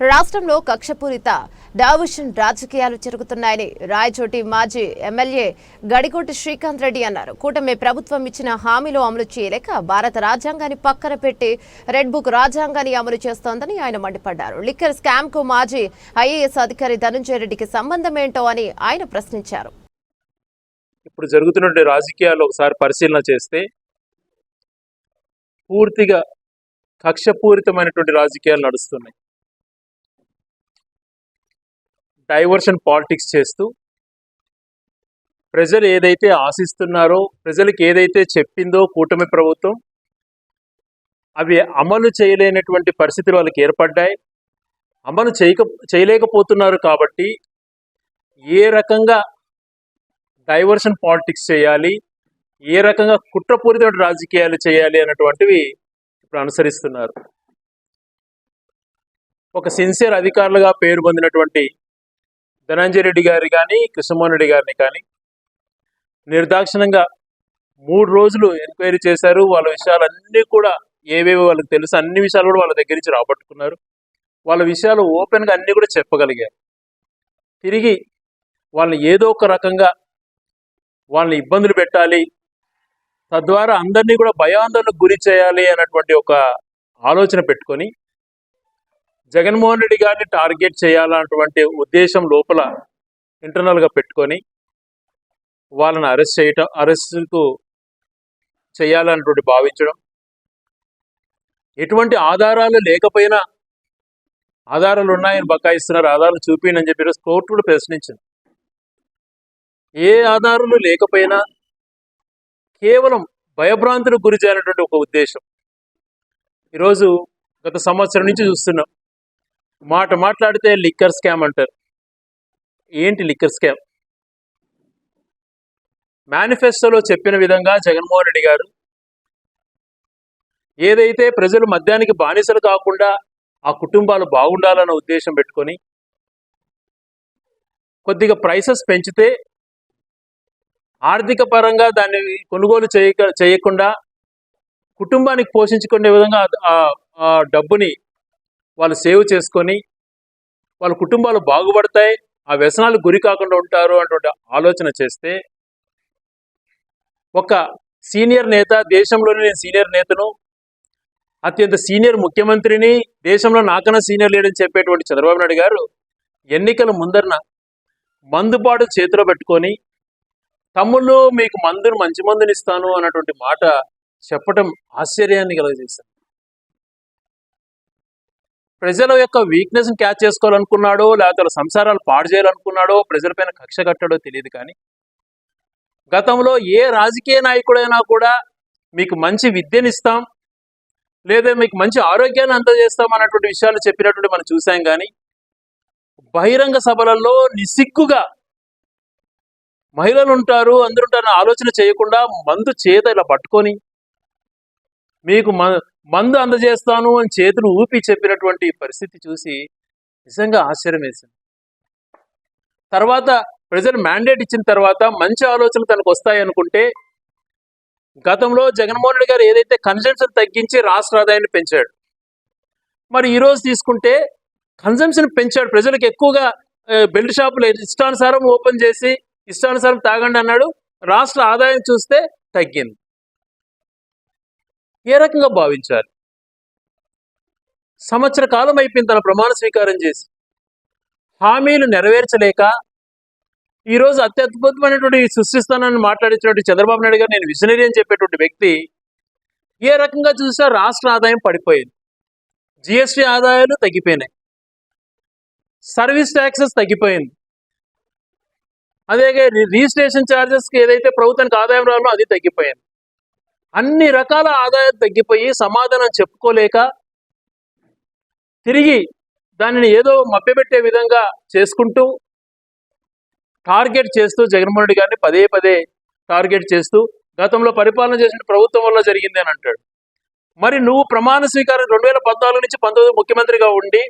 రాష్ట్రంలో కక్షపూరిత డావిషన్ రాజకీయాలు జరుగుతున్నాయని రాయచోటి మాజీ ఎమ్మెల్యే గడికోటి శ్రీకాంత్ రెడ్డి అన్నారు. కూటమి ప్రభుత్వం ఇచ్చిన హామీలు అమలు చేయలేక భారత రాజ్యాంగాన్ని పక్కన పెట్టి రెడ్ బుక్ రాజ్యాంగాన్ని అమలు చేస్తోందని ఆయన మండిపడ్డారు. లిక్కర్ స్కామ్కు మాజీ ఐఏఎస్ అధికారి ధనంజయ రెడ్డికి సంబంధం ఏంటో అని ఆయన ప్రశ్నించారు. ఇప్పుడు జరుగుతున్న రాజకీయాలు ఒకసారి పరిశీలన చేస్తే పూర్తిగా కక్షపూరితమైనటువంటి రాజకీయాలు నడుస్తున్నాయి. డైవర్షన్ పాలిటిక్స్ చేస్తూ ప్రజలు ఏదైతే ఆశిస్తున్నారో ప్రజలకు ఏదైతే చెప్పిందో కూటమి ప్రభుత్వం అవి అమలు చేయలేనటువంటి పరిస్థితులు వాళ్ళకి ఏర్పడ్డాయి. అమలు చేయక చేయలేకపోతున్నారు కాబట్టి ఏ రకంగా డైవర్షన్ పాలిటిక్స్ చేయాలి ఏ రకంగా కుట్రపూరితమైన రాజకీయాలు చేయాలి అన్నటువంటివి ఇప్పుడు అనుసరిస్తున్నారు. ఒక సిన్సియర్ అధికారులుగా పేరు పొందినటువంటి ధనంజయ రెడ్డి గారి కానీ కృష్ణమోహన్ రెడ్డి గారిని కానీ నిర్దాక్షిణంగా మూడు రోజులు ఎంక్వైరీ చేశారు. వాళ్ళ విషయాలన్నీ కూడా ఏవేవి వాళ్ళకి తెలుసు. అన్ని విషయాలు కూడా వాళ్ళ దగ్గర నుంచి రాబట్టుకున్నారు. వాళ్ళ విషయాలు ఓపెన్గా అన్నీ కూడా చెప్పగలిగారు. తిరిగి వాళ్ళని ఏదో ఒక రకంగా వాళ్ళని ఇబ్బందులు పెట్టాలి. తద్వారా అందరినీ కూడా భయాందోళనకు గురి చేయాలి అన్నటువంటి ఒక ఆలోచన పెట్టుకొని జగన్మోహన్ రెడ్డి గారిని టార్గెట్ చేయాలన్నటువంటి ఉద్దేశం లోపల ఇంటర్నల్గా పెట్టుకొని వాళ్ళని అరెస్ట్ చేయటం అరెస్టుకు చేయాలన్నటువంటి భావించడం. ఎటువంటి ఆధారాలు లేకపోయినా ఆధారాలు ఉన్నాయని బకాయిస్తున్నారు ఆధారాలు చూపించని చెప్పి కోర్టు కూడా ప్రశ్నించింది. ఏ ఆధారాలు లేకపోయినా కేవలం భయభ్రాంతులకు గురి చేయాలన్నటువంటి ఒక ఉద్దేశం. ఈరోజు గత సంవత్సరం నుంచి చూస్తున్నాం. మాట మాట్లాడితే లిక్కర్ స్కామ్ అంటారు. ఏంటి లిక్కర్ స్కామ్? మేనిఫెస్టోలో చెప్పిన విధంగా జగన్మోహన్ రెడ్డి గారు ఏదైతే ప్రజలు మద్యానికి బానిసలు కాకుండా ఆ కుటుంబాలు బాగుండాలన్న ఉద్దేశం పెట్టుకొని కొద్దిగా ప్రైసెస్ పెంచితే ఆర్థిక పరంగా దాన్ని కొనుగోలు చేయక చేయకుండా కుటుంబానికి పోషించుకునే విధంగా ఆ- డబ్బుని వాళ్ళు సేవ్ చేసుకొని వాళ్ళ కుటుంబాలు బాగుపడతాయి ఆ వ్యసనాలు గురి కాకుండా ఉంటారు అటువంటి ఆలోచన చేస్తే ఒక సీనియర్ నేత దేశంలోని నేను సీనియర్ నేతను అత్యంత సీనియర్ ముఖ్యమంత్రిని దేశంలో నాకన్నా సీనియర్ లేడని చెప్పేటువంటి చంద్రబాబు నాయుడు గారు ఎన్నికల ముందరన మందుపాటు చేతిలో పెట్టుకొని తమ్ముళ్ళు మీకు మందును మంచి మందుని ఇస్తాను అన్నటువంటి మాట చెప్పటం ఆశ్చర్యాన్ని కలగజేశాను ప్రజల యొక్క వీక్నెస్ క్యాచ్ చేసుకోవాలనుకున్నాడో లేకపోతే సంసారాలు పాడు చేయాలనుకున్నాడో ప్రజలపైన కక్ష కట్టాడో తెలియదు కానీ గతంలో ఏ రాజకీయ నాయకుడైనా కూడా మీకు మంచి విద్యనిస్తాం లేదా మీకు మంచి ఆరోగ్యాన్ని అందజేస్తాం అన్నటువంటి విషయాలు చెప్పినటువంటి మనం చూసాం కానీ బహిరంగ సభలలో నిసిగ్గుగా మహిళలు ఉంటారు అందరుంటారు ఆలోచన చేయకుండా మందు చేత ఇలా పట్టుకొని మీకు మ- మందు అందజేస్తాను అని చేతులు ఊపి చెప్పినటువంటి పరిస్థితి చూసి నిజంగా ఆశ్చర్యం వేసింది తర్వాత ప్రజలు మ్యాండేట్ ఇచ్చిన తర్వాత మంచి ఆలోచనలు తనకు వస్తాయి అనుకుంటే గతంలో జగన్మోహన్ రెడ్డి గారు ఏదైతే కన్జంప్షన్ తగ్గించి రాష్ట్ర ఆదాయాన్ని పెంచాడు మరి ఈరోజు తీసుకుంటే కన్జంప్షన్ పెంచాడు. ప్రజలకు ఎక్కువగా బెల్ట్ షాపులు ఇష్టానుసారం ఓపెన్ చేసి ఇష్టానుసారం తాగండి అన్నాడు. రాష్ట్ర ఆదాయం చూస్తే తగ్గింది. ఏ రకంగా భావించాలి సంవత్సర కాలం అయిపోయింది తన ప్రమాణ స్వీకారం చేసి హామీలు నెరవేర్చలేక ఈరోజు అత్యద్భుతమైనటువంటి సృష్టిస్తానని మాట్లాడించినటువంటి చంద్రబాబు నాయుడు గారు నేను విజనరీ అని చెప్పేటువంటి వ్యక్తి ఏ రకంగా చూసినా రాష్ట్ర ఆదాయం పడిపోయింది. జిఎస్టీ ఆదాయాలు తగ్గిపోయినాయి. సర్వీస్ ట్యాక్సెస్ తగ్గిపోయింది. అదే రిజిస్ట్రేషన్ ఛార్జెస్కి ఏదైతే ప్రభుత్వానికి ఆదాయం రావాలో అది తగ్గిపోయింది. అన్ని రకాల ఆదాయం తగ్గిపోయి సమాధానం చెప్పుకోలేక తిరిగి దానిని ఏదో మభ్యపెట్టే విధంగా చేసుకుంటూ టార్గెట్ చేస్తూ జగన్మోహన్ రెడ్డి గారిని పదే పదే టార్గెట్ చేస్తూ గతంలో పరిపాలన చేసిన ప్రభుత్వం వల్ల జరిగింది అని అంటాడు. మరి నువ్వు ప్రమాణ స్వీకారం రెండు వేల పద్నాలుగు నుంచి పంతొమ్మిది ముఖ్యమంత్రిగా ఉండి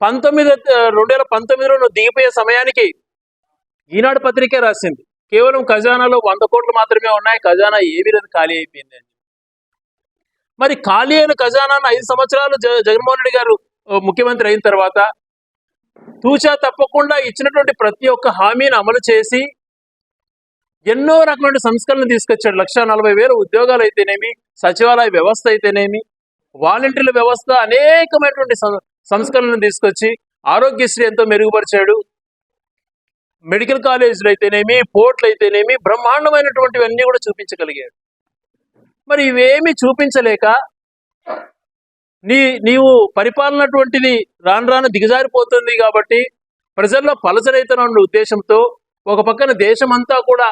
పంతొమ్మిది రెండు వేల పంతొమ్మిదిలో నువ్వు దిగిపోయే సమయానికి ఈనాడు పత్రికే రాసింది. కేవలం ఖజానాలో వంద కోట్లు మాత్రమే ఉన్నాయి. ఖజానా ఏమీ లేదు ఖాళీ అయిపోయింది అని. మరి ఖాళీ అయిన ఖజానాను ఐదు సంవత్సరాలు జగన్మోహన్ రెడ్డి గారు ముఖ్యమంత్రి అయిన తర్వాత తూచా తప్పకుండా ఇచ్చినటువంటి ప్రతి ఒక్క హామీని అమలు చేసి ఎన్నో రకమైన సంస్కరణలు తీసుకొచ్చాడు. లక్ష నలభై వేల ఉద్యోగాలు అయితేనేమి సచివాలయ వ్యవస్థ అయితేనేమి వాలంటీర్ల వ్యవస్థ అనేకమైనటువంటి సం- సంస్కరణలను తీసుకొచ్చి ఆరోగ్యశ్రీ ఎంతో మెరుగుపరిచాడు. మెడికల్ కాలేజీలు అయితేనేమి పోర్ట్లు అయితేనేమి బ్రహ్మాండమైనటువంటివన్నీ కూడా చూపించగలిగాడు. మరి ఇవేమి చూపించలేక నీ నీవు పరిపాలనటువంటిది రాను రాను దిగజారిపోతుంది కాబట్టి ప్రజల్లో పలసరైతున్న ఉద్దేశంతో ఒక పక్కన దేశమంతా కూడా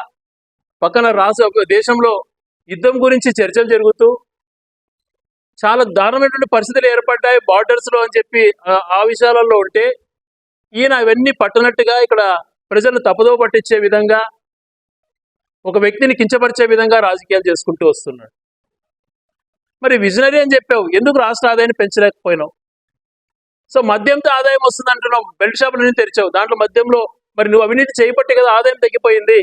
పక్కన రాష్ట్ర దేశంలో యుద్ధం గురించి చర్చలు జరుగుతూ చాలా దారుణమైనటువంటి పరిస్థితులు ఏర్పడ్డాయి బార్డర్స్లో అని చెప్పి ఆ- ఆ విషయాలలో ఉంటే ఈయన అవన్నీ పట్టనట్టుగా ఇక్కడ ప్రజలను తప్పుదో పట్టించే విధంగా ఒక వ్యక్తిని కించపరిచే విధంగా రాజకీయాలు చేసుకుంటూ వస్తున్నాడు. మరి విజనరీ అని చెప్పావు ఎందుకు రాష్ట్ర ఆదాయాన్ని పెంచలేకపోయినావు? సో మద్యంతో ఆదాయం వస్తుంది అంటున్నావు బెల్ట్ షాపులన్నీ తెరిచావు దాంట్లో మద్యంలో మరి నువ్వు అవినీతి చేయబట్టి కదా ఆదాయం తగ్గిపోయింది.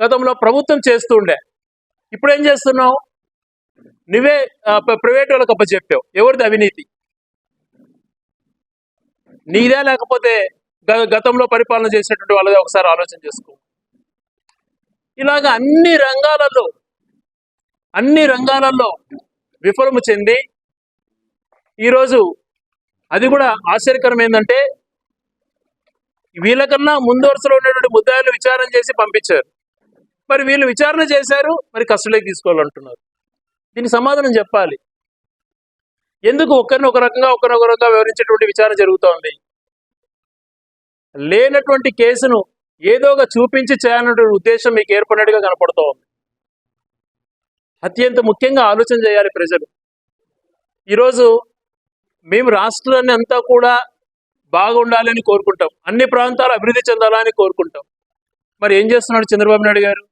గతంలో ప్రభుత్వం చేస్తూ ఉండే ఇప్పుడు ఏం చేస్తున్నావు? నువ్వే ప్రైవేట్ వాళ్ళకి అప్పచెప్పావు ఎవరిది అవినీతి? నీదే లేకపోతే గతంలో పరిపాలన చేసినటువంటి వాళ్ళది ఒకసారి ఆలోచన చేసుకో. ఇలాగ అన్ని రంగాలలో అన్ని రంగాలలో విఫలము చెంది ఈరోజు అది కూడా ఆశ్చర్యకరం ఏంటంటే వీళ్ళకన్నా ముందు వరుసలో ఉన్నటువంటి ముద్దాయిలు విచారణ చేసి పంపించారు. మరి వీళ్ళు విచారణ చేశారు మరి కస్టడీకి తీసుకోవాలంటున్నారు. దీనికి సమాధానం చెప్పాలి. ఎందుకు ఒకరిని ఒక రకంగా ఒకరిని ఒక రకంగా వివరించేటువంటి విచారణ జరుగుతోంది? లేనటువంటి కేసును ఏదోగా చూపించి చేయాలన్నటువంటి ఉద్దేశం మీకు ఏర్పడినట్టుగా కనపడుతూ ఉంది. అత్యంత ముఖ్యంగా ఆలోచన చేయాలి ప్రజలు. ఈరోజు మేము రాష్ట్రాన్ని అంతా కూడా బాగుండాలని కోరుకుంటాం. అన్ని ప్రాంతాలు అభివృద్ధి చెందాలని కోరుకుంటాం. మరి ఏం చేస్తున్నాడు చంద్రబాబు నాయుడు గారు?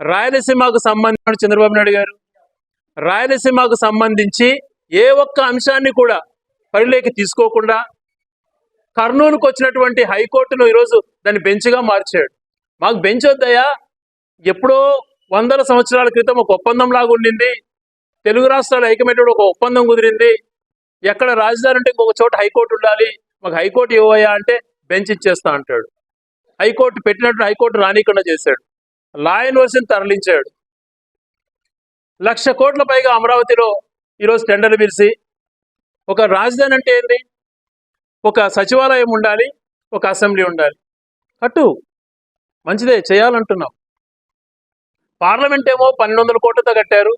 రాయలసీమకు సంబంధించిన చంద్రబాబు నాయుడు గారు? రాయలసీమకు సంబంధించి ఏ ఒక్క అంశాన్ని కూడా పరిలోకి తీసుకోకుండా కర్నూలుకు వచ్చినటువంటి హైకోర్టును ఈరోజు దాన్ని బెంచ్గా మార్చాడు. మాకు బెంచ్ వద్దయా ఎప్పుడో వందల సంవత్సరాల క్రితం ఒక ఒప్పందం లాగా ఉండింది. తెలుగు రాష్ట్రాల ఐక్యమైనటువంటి ఒక ఒప్పందం కుదిరింది. ఎక్కడ రాజధాని అంటే ఇంకొక చోట హైకోర్టు ఉండాలి. మాకు హైకోర్టు ఇవ్వయా అంటే బెంచ్ ఇచ్చేస్తా అంటాడు. హైకోర్టు పెట్టినట్టు హైకోర్టు రానికుండా చేశాడు. లా యూనివర్సిటీని తరలించాడు. లక్ష కోట్ల పైగా అమరావతిలో ఈరోజు టెండర్లు పిలిచి ఒక రాజధాని అంటే ఏంది? ఒక సచివాలయం ఉండాలి ఒక అసెంబ్లీ ఉండాలి. కట్టు మంచిదే చేయాలంటున్నాం. పార్లమెంట్ ఏమో పన్నెండు వందల కోట్లతో కట్టారు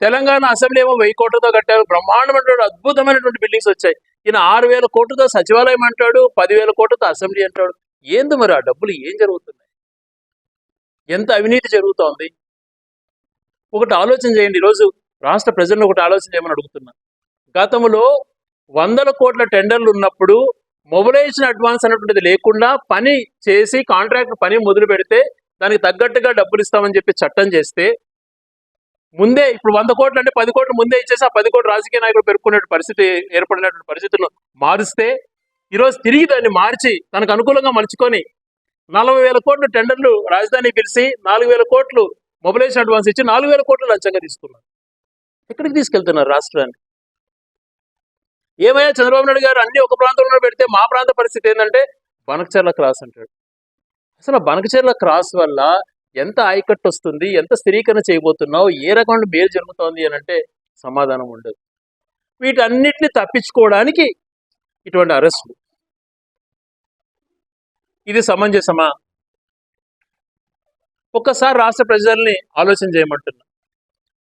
తెలంగాణ అసెంబ్లీ ఏమో వెయ్యి కోట్లతో కట్టారు బ్రహ్మాండమైనటువంటి అద్భుతమైనటువంటి బిల్డింగ్స్ వచ్చాయి. ఈయన ఆరు వేల కోట్లతో సచివాలయం అంటాడు పదివేల కోట్లతో అసెంబ్లీ అంటాడు. ఏంది మరి ఆ డబ్బులు ఏం జరుగుతున్నాయి? ఎంత అవినీతి జరుగుతోంది? ఒకటి ఆలోచన చేయండి ఈరోజు. రాష్ట్ర ప్రజలను ఒకటి ఆలోచన చేయమని అడుగుతున్నా. గతంలో వందల కోట్ల టెండర్లు ఉన్నప్పుడు మొబిలైజేషన్ అడ్వాన్స్ అనేటువంటిది లేకుండా పని చేసి కాంట్రాక్ట్ పని మొదలు పెడితే దానికి తగ్గట్టుగా డబ్బులు ఇస్తామని చెప్పి చట్టం చేస్తే ముందే ఇప్పుడు వంద కోట్లు అంటే పది కోట్లు ముందే ఇచ్చేసి ఆ పది కోట్లు రాజకీయ నాయకులు పెరుక్కునే పరిస్థితి ఏర్పడినటువంటి పరిస్థితులను మారుస్తే ఈరోజు తిరిగి దాన్ని మార్చి తనకు అనుకూలంగా మలుచుకొని నలభై వేల కోట్లు టెండర్లు రాజధాని పిలిచి నాలుగు వేల కోట్లు మొబిలైజేషన్ అడ్వాన్స్ ఇచ్చి నాలుగు వేల కోట్లు లంచంగా తీసుకున్నారు. ఎక్కడికి తీసుకెళ్తున్నారు రాష్ట్రాన్ని? ఏమయ్యా చంద్రబాబు నాయుడు గారు అన్ని ఒక ప్రాంతంలో పెడితే మా ప్రాంత పరిస్థితి ఏంటంటే బనకచర్ల క్రాస్ అంటాడు. అసలు బనకచర్ల క్రాస్ వల్ల ఎంత ఆయకట్టు వస్తుంది ఎంత స్థిరీకరణ చేయబోతున్నావు ఏ రకమైన మేలు జరుగుతోంది అని అంటే సమాధానం ఉండదు. వీటన్నిటిని తప్పించుకోవడానికి ఇటువంటి అరెస్టులు. ఇది సమంజసమా? ఒక్కసారి రాష్ట్ర ప్రజల్ని ఆలోచన చేయమంటున్నా.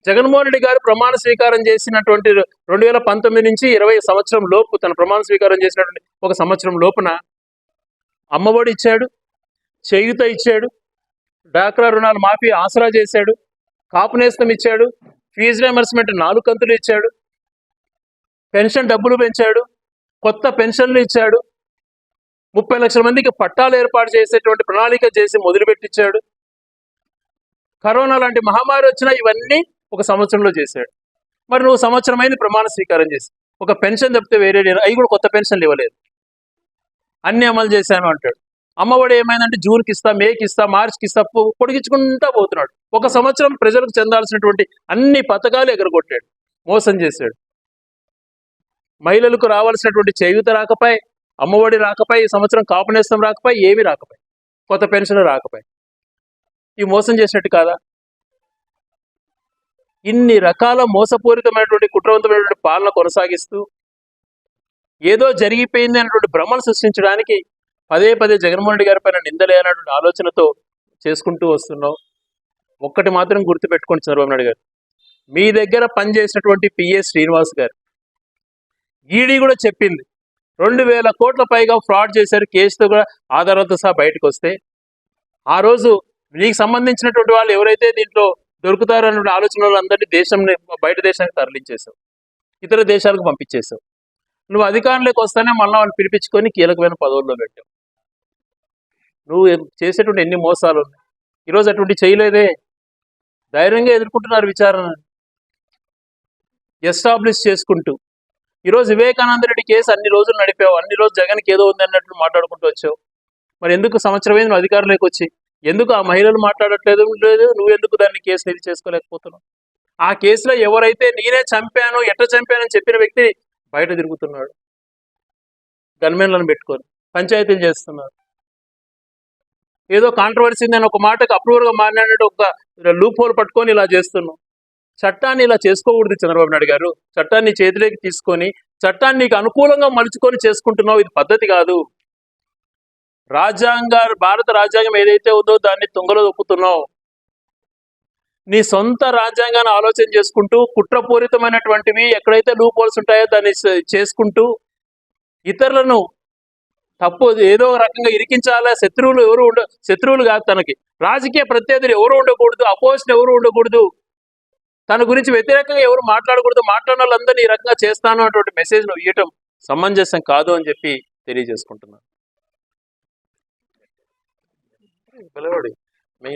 జగన్మోహన్ రెడ్డి గారు ప్రమాణ స్వీకారం చేసినటువంటి రెండు వేల పంతొమ్మిది నుంచి ఇరవై సంవత్సరం లోపు తన ప్రమాణ స్వీకారం చేసినటువంటి ఒక సంవత్సరం లోపున అమ్మఒడి ఇచ్చాడు చేయుత ఇచ్చాడు డాక్రా రుణాలు మాఫీ ఆసరా చేశాడు కాపు నేస్తం ఇచ్చాడు ఫీజు రియంబర్స్మెంట్ నాలుగు కంతులు ఇచ్చాడు పెన్షన్ డబ్బులు పెంచాడు కొత్త పెన్షన్లు ఇచ్చాడు ముప్పై లక్షల మందికి పట్టాలు ఏర్పాటు చేసేటువంటి ప్రణాళిక చేసి మొదలుపెట్టించాడు. కరోనా లాంటి మహమ్మారి వచ్చినా ఇవన్నీ ఒక సంవత్సరంలో చేశాడు. మరి నువ్వు సంవత్సరమైన ప్రమాణ స్వీకారం చేసి ఒక పెన్షన్ తప్పితే వేరే అవి కూడా కొత్త పెన్షన్లు ఇవ్వలేదు. అన్ని అమలు చేశాను అంటాడు. అమ్మఒడి ఏమైందంటే జూన్కి ఇస్తా మేకి ఇస్తా మార్చికి ఇస్తా పొడిగించుకుంటా పోతున్నాడు. ఒక సంవత్సరం ప్రజలకు చెందాల్సినటువంటి అన్ని పథకాలు ఎగరగొట్టాడు. మోసం చేశాడు. మహిళలకు రావాల్సినటువంటి చేయూత రాకపై అమ్మఒడి రాకపై ఈ సంవత్సరం కాపునేస్తం రాకపై ఏమి రాకపై. కొత్త పెన్షన్ రాకపై. ఈ మోసం చేసినట్టు కాదా? ఇన్ని రకాల మోసపూరితమైనటువంటి కుట్రవంతమైనటువంటి పాలన కొనసాగిస్తూ ఏదో జరిగిపోయింది అన్నటువంటి భ్రమను సృష్టించడానికి పదే పదే జగన్మోహన్ రెడ్డి గారి పైన నిందలే అన్నటువంటి ఆలోచనతో చేసుకుంటూ వస్తున్నాం. ఒక్కటి మాత్రం గుర్తుపెట్టుకోండి చంద్రబాబు నాయుడు గారు. మీ దగ్గర పనిచేసినటువంటి పిఏ శ్రీనివాస్ గారు. ఈడీ కూడా చెప్పింది రెండు వేల కోట్ల పైగా ఫ్రాడ్ చేశారు కేసుతో కూడా ఆధారాలతో సహా బయటకు వస్తే ఆ రోజు నీకు సంబంధించినటువంటి వాళ్ళు ఎవరైతే దీంట్లో దొరుకుతారు అన్న ఆలోచనలు అందరినీ దేశం బయట దేశానికి తరలించేశావు. ఇతర దేశాలకు పంపించేశావు. నువ్వు అధికారంలోకి వస్తానే మళ్ళీ వాళ్ళు పిలిపించుకొని కీలకమైన పదవుల్లో పెట్టావు. నువ్వు చేసేటువంటి ఎన్ని మోసాలు ఉన్నాయి? ఈరోజు అటువంటి చేయలేదే? ధైర్యంగా ఎదుర్కొంటున్నారు విచారణ. ఎస్టాబ్లిష్ చేసుకుంటూ. ఈరోజు వివేకానంద రెడ్డి కేసు అన్ని రోజులు నడిపావు. అన్ని రోజులు జగన్కి ఏదో ఉంది అన్నట్లు మాట్లాడుకుంటూ వచ్చావు. మరి ఎందుకు సంవత్సరం అయింది నువ్వు అధికారంలోకి వచ్చి? ఎందుకు ఆ మహిళలు మాట్లాడట్లేదు? లేదు నువ్వు ఎందుకు దాన్ని కేసు నిధి చేసుకోలేకపోతున్నావు? ఆ కేసులో ఎవరైతే నేనే చంపాను ఎట్ట చంపానని చెప్పిన వ్యక్తి బయట తిరుగుతున్నాడు. గన్మెన్లను పెట్టుకొని పంచాయతీలు చేస్తున్నారు. ఏదో కాంట్రవర్సీ నేను ఒక మాటకు అప్రూవర్గా మాట్లాడినట్టు ఒక లూప్ హోల్ పట్టుకొని ఇలా చేస్తున్నావు చట్టాన్ని ఇలా చేసుకోకూడదు చంద్రబాబు నాయుడు గారు. చట్టాన్ని చేతిలోకి తీసుకొని చట్టాన్ని నీకు అనుకూలంగా మలుచుకొని చేసుకుంటున్నావు ఇది పద్ధతి కాదు. రాజ్యాంగ భారత రాజ్యాంగం ఏదైతే ఉందో దాన్ని తుంగలో దొక్కుతున్నావు నీ సొంత రాజ్యాంగాన్ని ఆలోచన చేసుకుంటూ కుట్రపూరితమైనటువంటివి ఎక్కడైతే లూప్ హోల్స్ ఉంటాయో దాన్ని చేసుకుంటూ ఇతరులను తప్పు ఏదో రకంగా ఇరికించాలా? శత్రువులు ఎవరు ఉండ శత్రువులు కాదు తనకి. రాజకీయ ప్రత్యర్థులు ఎవరు ఉండకూడదు అపోజిషన్ ఎవరు ఉండకూడదు. తన గురించి వ్యతిరేకంగా ఎవరు మాట్లాడకూడదు మాట్లాడిన వాళ్ళందరినీ ఈ రకంగా చేస్తాను అటువంటి మెసేజ్ నువ్వు ఇవ్వటం సమంజసం కాదు అని చెప్పి తెలియజేసుకుంటున్నాను. ಮೇಲೆ ಹೊಡಿ